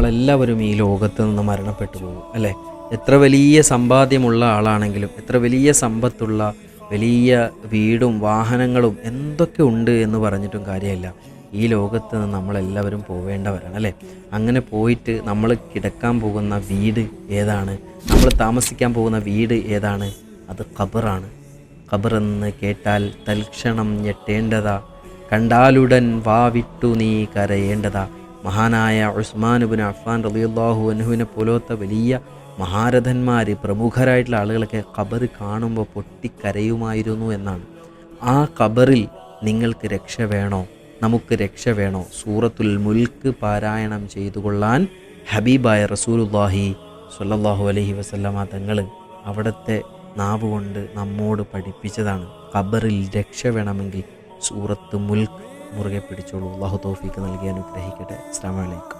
നമ്മളെല്ലാവരും ഈ ലോകത്ത് നിന്ന് മരണപ്പെട്ടു പോകും അല്ലേ? എത്ര വലിയ സമ്പാദ്യമുള്ള ആളാണെങ്കിലും എത്ര വലിയ സമ്പത്തുള്ള വലിയ വീടും വാഹനങ്ങളും എന്തൊക്കെ ഉണ്ട് എന്ന് പറഞ്ഞിട്ടും കാര്യമില്ല. ഈ ലോകത്ത് നിന്ന് നമ്മളെല്ലാവരും പോവേണ്ടവരാണ് അല്ലേ? അങ്ങനെ പോയിട്ട് നമ്മൾ കിടക്കാൻ പോകുന്ന വീട് ഏതാണ്? നമ്മൾ താമസിക്കാൻ പോകുന്ന വീട് ഏതാണ്? അത് ഖബറാണ്. ഖബറെന്ന് കേട്ടാൽ തൽക്ഷണം ഞെട്ടേണ്ടതാ. കണ്ടാലുടൻ വാവിട്ടു നീ കരയേണ്ടതാ. മഹാനായ ഉസ്മാനുബിൻ അഫ്ഫാൻ റളിയല്ലാഹു അനുഹുവിനെ പോലത്തെ വലിയ മഹാരഥന്മാർ പ്രമുഖരായിട്ടുള്ള ആളുകളൊക്കെ ഖബർ കാണുമ്പോൾ പൊട്ടിക്കരയുമായിരുന്നു എന്നാണ്. ആ ഖബറിൽ നിങ്ങൾക്ക് രക്ഷ വേണോ? നമുക്ക് രക്ഷ വേണോ? സൂറത്തുൽ മുൽക്ക് പാരായണം ചെയ്തുകൊള്ളാൻ ഹബീബായ റസൂലുല്ലാഹി സ്വല്ലല്ലാഹു അലൈഹി വസല്ലമ തങ്ങൾ അവിടുത്തെ നാവ് കൊണ്ട് നമ്മോട് പഠിപ്പിച്ചതാണ്. ഖബറിൽ രക്ഷ വേണമെങ്കിൽ സൂറത്ത് മുൽക്ക് മുറുകെ പിടിച്ചോളൂ. അള്ളാഹു തോഫിക്ക് നൽകി അനുഗ്രഹിക്കട്ടെ. അസ്സാം വലൈക്കും